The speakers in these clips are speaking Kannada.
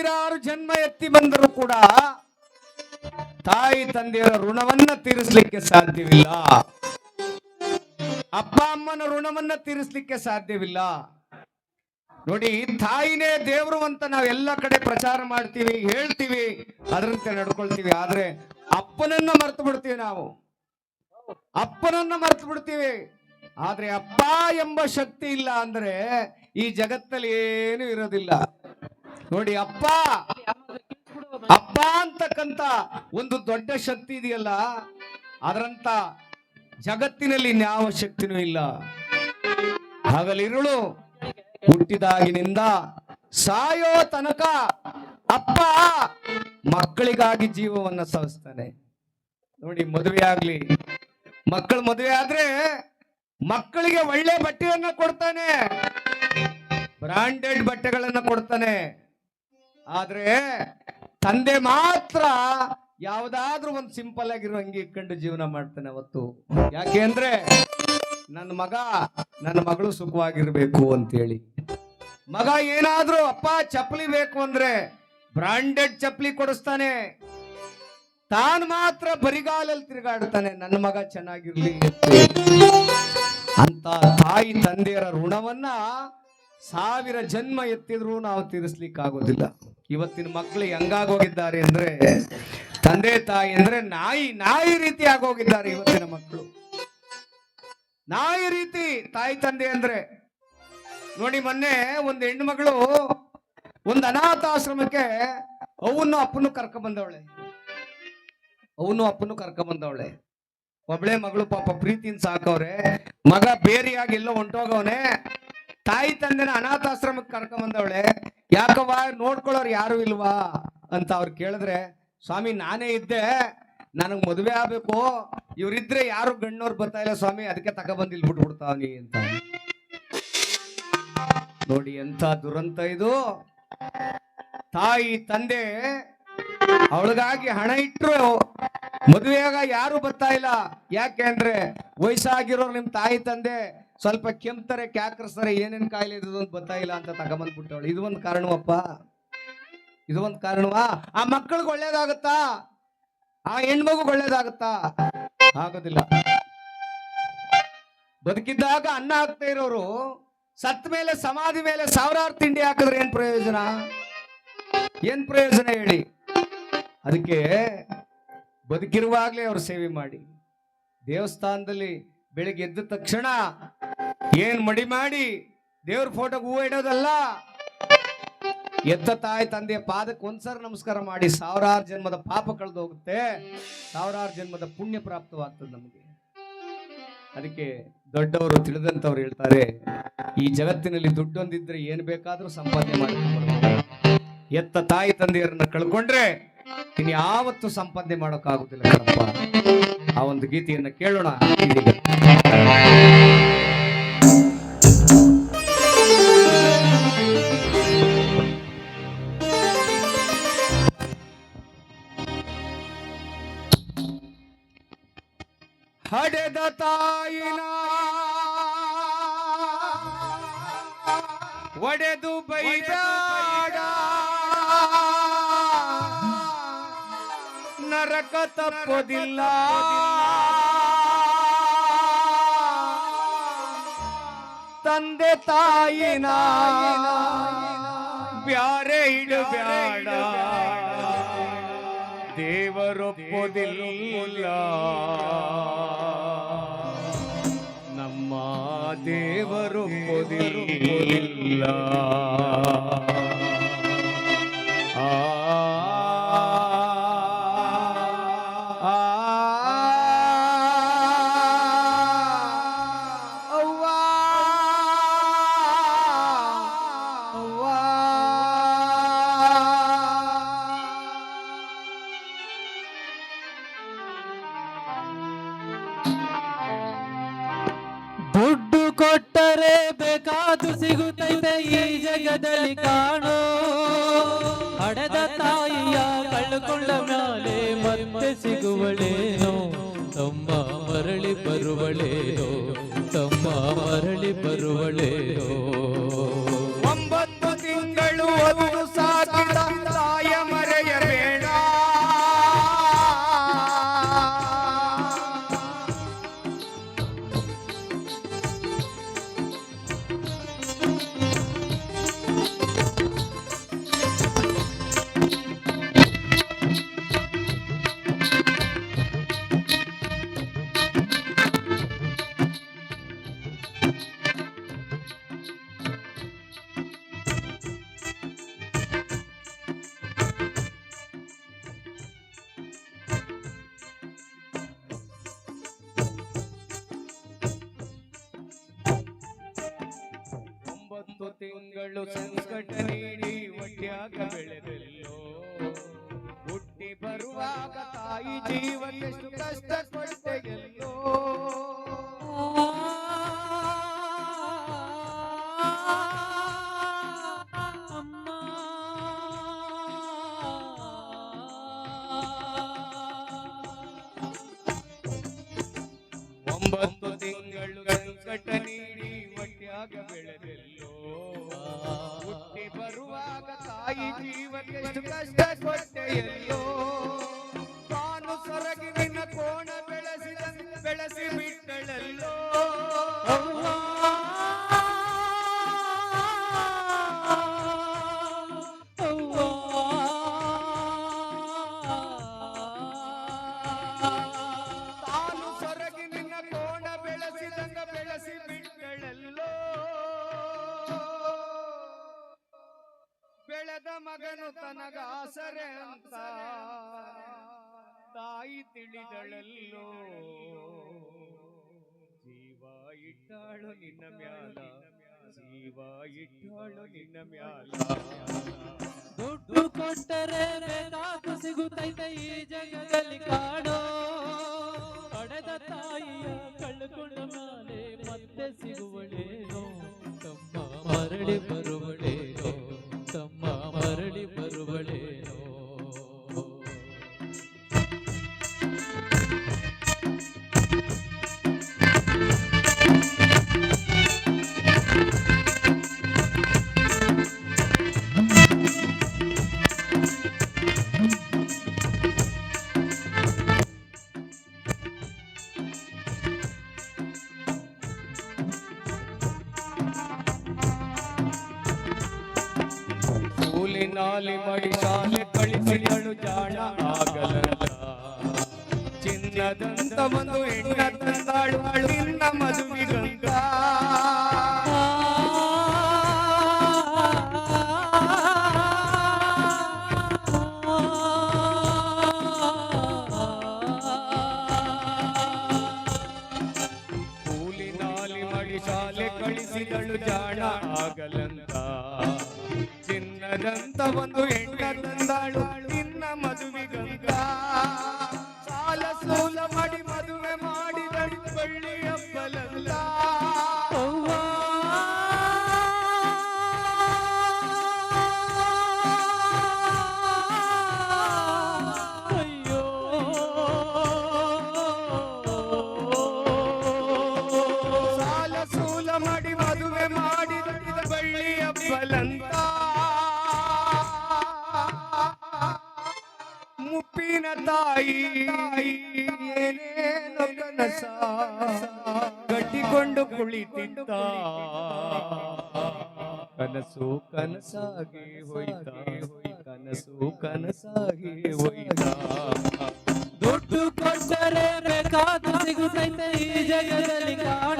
ಸಾವಿರಾರು ಜನ್ಮ ಎತ್ತಿ ಬಂದರೂ ಕೂಡ ತಾಯಿ ತಂದೆಯರ ಋಣವನ್ನ ತೀರಿಸಲಿಕ್ಕೆ ಸಾಧ್ಯವಿಲ್ಲ. ಅಪ್ಪ ಅಮ್ಮನ ಋಣವನ್ನ ತೀರಿಸಲಿಕ್ಕೆ ಸಾಧ್ಯವಿಲ್ಲ. ನೋಡಿ, ತಾಯಿನೇ ದೇವರು ಅಂತ ನಾವು ಎಲ್ಲ ಕಡೆ ಪ್ರಚಾರ ಮಾಡ್ತೀವಿ, ಹೇಳ್ತೀವಿ, ಅದರಂತೆ ನಡ್ಕೊಳ್ತೀವಿ. ಆದ್ರೆ ಅಪ್ಪನನ್ನ ಮರ್ತು ಬಿಡ್ತೀವಿ ನಾವು. ಅಪ್ಪನನ್ನ ಮರ್ತು ಬಿಡ್ತೀವಿ. ಆದ್ರೆ ಅಪ್ಪ ಎಂಬ ಶಕ್ತಿ ಇಲ್ಲ ಅಂದ್ರೆ ಈ ಜಗತ್ತಲ್ಲಿ ಏನು ಇರೋದಿಲ್ಲ. ನೋಡಿ, ಅಪ್ಪ! ಅಪ್ಪ ಅಂತಕ್ಕಂತ ಒಂದು ದೊಡ್ಡ ಶಕ್ತಿ ಇದೆಯಲ್ಲ, ಅದರಂತ ಜಗತ್ತಿನಲ್ಲಿ ಯಾವ ಶಕ್ತಿನೂ ಇಲ್ಲ. ಹಗಲಿರುಳು ಹುಟ್ಟಿದಾಗಿನಿಂದ ಸಾಯೋ ತನಕ ಅಪ್ಪ ಮಕ್ಕಳಿಗಾಗಿ ಜೀವವನ್ನ ಸವಿಸ್ತಾನೆ ನೋಡಿ, ಮದುವೆ ಆಗ್ಲಿ, ಮಕ್ಕಳು ಮದುವೆ ಆದ್ರೆ ಮಕ್ಕಳಿಗೆ ಒಳ್ಳೆ ಬಟ್ಟೆಯನ್ನ ಕೊಡ್ತಾನೆ ಬ್ರಾಂಡೆಡ್ ಬಟ್ಟೆಗಳನ್ನ ಕೊಡ್ತಾನೆ. ಆದ್ರೆ ತಂದೆ ಮಾತ್ರ ಯಾವ್ದಾದ್ರೂ ಒಂದು ಸಿಂಪಲ್ ಆಗಿರೋ ಅಂಗಿ ಇಟ್ಕೊಂಡು ಜೀವನ ಮಾಡ್ತಾನೆ ಅವತ್ತು. ಯಾಕೆ ಅಂದ್ರೆ ನನ್ನ ಮಗ ನನ್ನ ಮಗಳು ಸುಖವಾಗಿರ್ಬೇಕು ಅಂತೇಳಿ. ಮಗ ಏನಾದ್ರೂ, ಅಪ್ಪ, ಚಪ್ಪಲಿ ಬೇಕು ಅಂದ್ರೆ ಬ್ರಾಂಡೆಡ್ ಚಪ್ಪಲಿ ಕೊಡಿಸ್ತಾನೆ. ತಾನು ಮಾತ್ರ ಬರಿಗಾಲಲ್ಲಿ ತಿರುಗಾಡ್ತಾನೆ, ನನ್ನ ಮಗ ಚೆನ್ನಾಗಿರ್ಲಿ. ಅಂತ ತಾಯಿ ತಂದೆಯರ ಋಣವನ್ನ ಸಾವಿರ ಜನ್ಮ ಎತ್ತಿದ್ರು ನಾವು ತೀರಿಸ್ಲಿಕ್ಕೆ ಆಗೋದಿಲ್ಲ ಇವತ್ತಿನ ಮಕ್ಕಳು ಹೆಂಗಾಗೋಗಿದ್ದಾರೆ ಅಂದ್ರೆ ತಂದೆ ತಾಯಿ ಅಂದ್ರೆ ನಾಯಿ ನಾಯಿ ರೀತಿ ಆಗೋಗಿದ್ದಾರೆ ಇವತ್ತಿನ ಮಕ್ಕಳು ನಾಯಿ ರೀತಿ ತಾಯಿ ತಂದೆ ಅಂದ್ರೆ ನೋಡಿ ಮೊನ್ನೆ ಒಂದು ಹೆಣ್ಣು ಮಗಳು ಒಂದು ಅನಾಥಾಶ್ರಮಕ್ಕೆ ಅವನು ಅಪ್ಪನು ಕರ್ಕ ಬಂದವಳೆ ಅವನು ಅಪ್ಪನು ಕರ್ಕ ಬಂದವಳೆ ಒಬ್ಳೆ ಮಗಳು ಪಾಪ ಪ್ರೀತಿಯಿಂದ ಸಾಕವ್ರೆ, ಮಗ ಬೇರೆಯಾಗಿಲ್ಲ ಹೊಂಟೋಗವನೆ, ತಾಯಿ ತಂದೆನ ಅನಾಥಾಶ್ರಮಕ್ಕೆ ಕರ್ಕೊಂಡ್ ಬಂದವಳೆ ಯಾಕವ್ವ? ನೋಡ್ಕೊಳ್ಳೋರು ಯಾರು ಇಲ್ವಾ? ಅಂತ ಅವ್ರು ಕೇಳಿದ್ರೆ, ಸ್ವಾಮಿ, ನಾನೇ ಇದ್ದೆ. ನನಗೆ ಮದುವೆ ಆಗ್ಬೇಕು. ಇವ್ರಿದ್ರೆ ಯಾರು ಗಣ್ಣವ್ರು ಬರ್ತಾ ಇಲ್ಲ ಸ್ವಾಮಿ, ಅದಕ್ಕೆ ತಗೊಬಂದು ಇಲ್ಲಿ ಬಿಟ್ಬಿಡ್ತಾವನಿ ಅಂತ. ನೋಡಿ ಎಂಥ ದುರಂತ ಇದು. ತಾಯಿ, ತಂದೆ, ಅವಳಿಗಾಗಿ ಹಣ ಇಟ್ಟರು ಮದುವೆಯಾಗ ಯಾರು ಬರ್ತಾ ಇಲ್ಲ. ಯಾಕೆ ಅಂದ್ರೆ ವಯಸ್ಸಾಗಿರೋರು ನಿಮ್ ತಾಯಿ, ತಂದೆ ಸ್ವಲ್ಪ ಕೆಮ್ತಾರೆ ಕ್ಯಾಕ್ರಸ್ತಾರೆ, ಏನೇನು ಕಾಯಿಲೆ ಅಂತ ಬರ್ತಾ ಇಲ್ಲ ಅಂತ ತಗೊಂಬಂದ್ಬಿಟ್ಟವಳು. ಇದು ಒಂದು ಕಾರಣವಪ್ಪ. ಇದು ಒಂದು ಕಾರಣವಾ? ಆ ಮಕ್ಕಳಿಗೆ ಒಳ್ಳೇದಾಗತ್ತಾ? ಆ ಹೆಣ್ಮಗು ಒಳ್ಳೇದಾಗತ್ತಾ? ಆಗೋದಿಲ್ಲ. ಬದುಕಿದ್ದಾಗ ಅನ್ನ ಹಾಕ್ತಾ ಇರೋರು, ಸತ್ ಮೇಲೆ, ಸಮಾಧಿ ಮೇಲೆ ಸಾವಿರಾರು ತಿಂಡಿ ಹಾಕಿದ್ರೆ ಏನ್ ಪ್ರಯೋಜನ? ಏನ್ ಪ್ರಯೋಜನ ಹೇಳಿ? ಅದಕ್ಕೆ ಬದುಕಿರುವಾಗ್ಲೇ ಅವ್ರು ಸೇವೆ ಮಾಡಿ. ದೇವಸ್ಥಾನದಲ್ಲಿ ಬೆಳಿಗ್ಗೆ ಎದ್ದ ತಕ್ಷಣ ಏನ್ ಮಡಿ ಮಾಡಿ? ದೇವ್ರ ಫೋಟೋಗೆ ಹೂವು ಇಡೋದಲ್ಲ? ಎತ್ತ ತಾಯಿ ತಂದೆಯ ಪಾದಕ್ಕೆ ಒಂದ್ಸಾರಿ ನಮಸ್ಕಾರ ಮಾಡಿ ಸಾವಿರಾರು ಜನ್ಮದ ಪಾಪ ಕಳೆದು ಹೋಗುತ್ತೆ ಸಾವಿರಾರು ಜನ್ಮದ ಪುಣ್ಯ ಪ್ರಾಪ್ತವಾಗ್ತದೆ ನಮಗೆ. ಅದಕ್ಕೆ ದೊಡ್ಡವರು ತಿಳಿದಂತವ್ರು ಹೇಳ್ತಾರೆ, ಈ ಜಗತ್ತಿನಲ್ಲಿ ದುಡ್ಡೊಂದಿದ್ರೆ ಏನ್ ಬೇಕಾದ್ರೂ ಸಂಪಾದನೆ ಮಾಡಿ ಎತ್ತ ತಾಯಿ ತಂದೆಯರನ್ನ ಕಳ್ಕೊಂಡ್ರೆ ಇನ್ನು ಯಾವತ್ತು ಸಂಪಾದನೆ ಮಾಡೋಕ್ಕಾಗುದಿಲ್ಲ ಕಣಪ್ಪ. ಆ ಒಂದು ಗೀತೆಯನ್ನ ಕೇಳೋಣ. ಹಡೆದ ತಾಯಿನ ಒಡೆದು ಬೈದಾಡ. ನರಕ ತಪ್ಪೋದಿಲ್ಲ. ತಂದೆ ತಾಯಿನ ಬ್ಯಾರೆ ಇಡಬ್ಯಾಡ. ದೇವರೊಪ್ಪೋದಿಲ್ಲ ದೇವರೊಪ್ಪೋದಿಲ್ಲ ಬೇಕಾದು ಸಿಗುತ್ತೈತೆ ಈ ಜಗದಲ್ಲಿ ಕಾಣೋ. ಹಡೆದ ತಾಯಿಯ ಕಳ್ಕೊಂಡ ಮೇಲೆ ಮತ್ತೆ ಸಿಗುವಳೇನೋ. ತಮ್ಮ ಮರಳಿ ಬರುವಳೇನೋ. ತಮ್ಮ ಮರಳಿ ಬರುವಳೇನೋ. ಒಂಬತ್ತು ತಿಂಗಳು ಒಂದು ತಿಂಗಳು ಸಂಕಟ ನೀಡಿ ಒಟ್ಯಾಗ ಬೆಳೆದೆಲ್ಲೋ. ಹುಟ್ಟಿ ಬರುವಾಗ ತಾಯಿ ಜೀವಕ್ಕೆಷ್ಟು ಕಷ್ಟ ಕೊಟ್ಟೆಗೆಲ್ಲೋ ಒಂಬತ್ತು ತಿಂಗಳು ಸಂಕಟ ನೀಡಿ ಒಟ್ಯಾಗ ಬೆಳೆದೆಲ್ಲೋ. ಹುಟ್ಟಿ ಬರುವಾಗ ತಾಯಿ ಜೀವಕ್ಕೆಷ್ಟು ಕಷ್ಟ ಕೊಟ್ಟೆಯಲ್ಲೋ ತಾನು ಸೊರಗಿ ನಿನ್ನ ಕೋಣ ಬೆಳೆಸಿದ ಬೆಳೆಸಿ ಬಿಟ್ಟಳಲ್ಲೋ. ತಾಯಿ ತಿಳಿದಳಲ್ಲೋ ಜೀವ ಇಟ್ಟಾಳು ನಿನ್ನ ಮ್ಯಾಲ ಜೀವ ಇಟ್ಟಾಳು ನಿನ್ನ ಮ್ಯಾಲ ದುಡ್ಡು ಕೊಟ್ಟರೆ ಬೇಕಾದು ಸಿಗುತ್ತೈತೆ ಈ ಜಗದಲ್ಲಿ ಕಾಣೋ ಪಡೆದ ತಾಯಿಯ ಕಳ್ಕೊಂಡ ಮೇಲೆ ಮತ್ತೆ ಸಿಗುವಳೇನೋ ತಮ್ಮ ಮರಳಿ ಬರುವಳೇನೋ வாழ்வாழும் நமது மிக ಮುಪ್ಪಿನ ತಾಯಿ, ಏನೇನು ಕನಸ ಕಟ್ಟಿಕೊಂಡು ಕುಳಿತಿದ್ದ. ಕನಸು ಕನಸಾಗಿ ಹೋಯ್ತ. ಕನಸು ಕನಸಾಗಿ ಹೋಯ್ತ. ದುಡ್ಡು ಕೊಟ್ಟರೆ ಬೇಕಾದ ಸಿಗುತ್ತೈತೆ ಈ ಜಗದಲ್ಲಿ ಕಾಣೋ.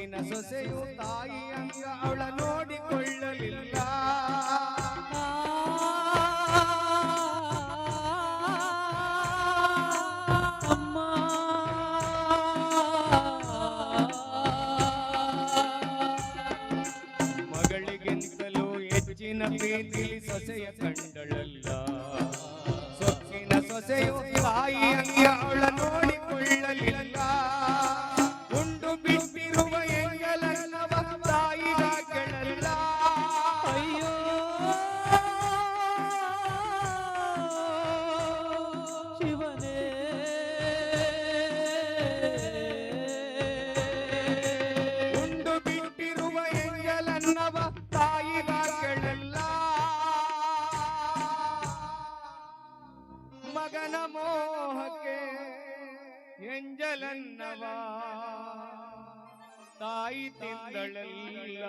ಸೊಕ್ಕಿನ ಸೊಸೆಯು ತಾಯಿ ಅಂಗ ಅವಳ ನೋಡಿಕೊಳ್ಳಲಿಲ್ಲ. ಅಮ್ಮ. ಮಗಳಿಗಿಂತಲೂ ಹೆಚ್ಚಿನ ಪ್ರೀತಿ ಸೊಸೆಯ ಮಗನ ಮೋಹಕ್ಕೆ ಎಂಜಲನ್ನವ. ತಾಯಿ ತಿಂದಳಲ್ಲ.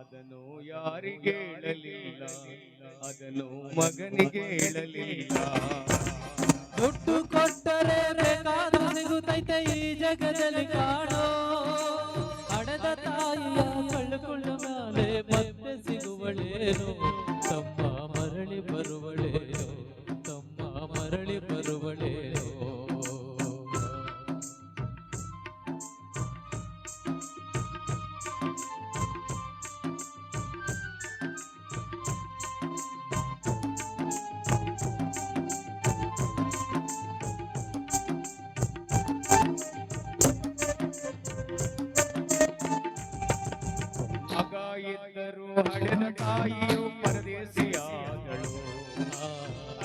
ಅದನ್ನು ಯಾರಿಗೆ ಹೇಳಲಿಲ್ಲ ಅದನ್ನು ಮಗನಿಗೆ ಹೇಳಲಿಲ್ಲ ದುಡ್ಡು ಕೊಟ್ಟರೆ ಬೇಕಾದ ಸಿಗುತ್ತೈತೆ ಈ ಜಗದಲ್ಲಿ ಕಾಣೋ ಹಣದ ತಾಯಿಯ ಕಳ್ಕೊಳ್ಳ ಮೇಲೆ ಮತ್ತೆ ಸಿಗುವಳೇನು. ಹಡೆದ ತಾಯಿಯು ಪರದೇಶಿಯಾದಳು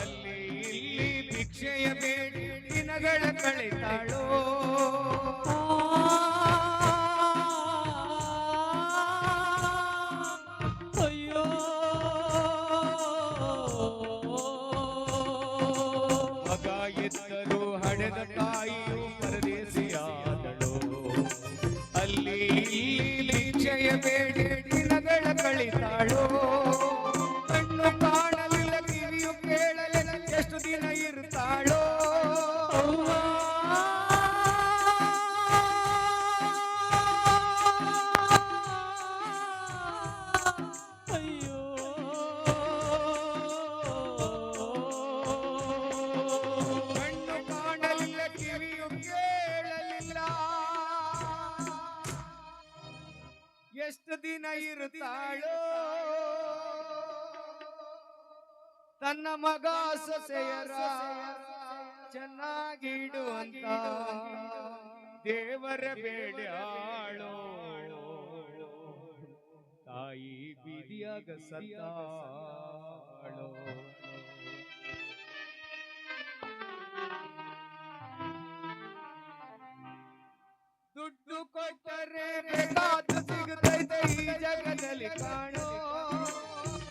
ಅಲ್ಲಿ ಇಲ್ಲಿ ಭಿಕ್ಷೆಯ ಬೇಡಿ ದಿನಗಳ ಕಳೆತಾಳು. ಅಯ್ಯೋ. ಮಗ ಇದ್ದರು ಹಡೆದ ತಾಯಿಯು ದಿನಗಳ ಕಳಿತಾಳು ಕಣ್ಣು ಕಾಣಲಿಲ್ಲ ಕಿವಿಯು ಕೇಳಲಿಲ್ಲ ಎಷ್ಟು ದಿನ ಇರ್ತಾಳೋ ಅಯ್ಯೋ ಕಣ್ಣು ಕಾಣಲಿಲ್ಲ ಕಿವಿಯು ಕೇಳಲಿಲ್ಲ ಎಷ್ಟು ದಿನ ಇರುತ್ತಾಳೋ ತನ್ನ ಮಗ ಸೊಸೆಯರ ಚೆನ್ನಾಗಿಡುವಂತ ದೇವರ ಬೇಡಾಳೋ ತಾಯಿ ಬೀದಿಯಾಗ ಸತ್ತಾಳೋ. ದುಡ್ಡು ಕೊಟ್ಟರೆ ಬೇಕಾದ ಸಿಗುತ್ತೈತೆ ಈ ಜಗದಲ್ಲಿ ಕಾಣೋ.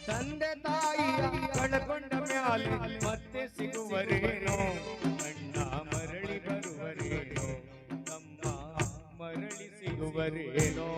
ತಂದೆ ತಾಯಿಯ ಕಳ್ಕೊಂಡ ಮ್ಯಾಲೆ ಮತ್ತೆ ಸಿಗುವರೇನೋ? ಅಣ್ಣ ಮರಳಿ ಬರುವರೇನೋ? ತಮ್ಮ ಮರಳಿ ಸಿಗುವರೇನೋ?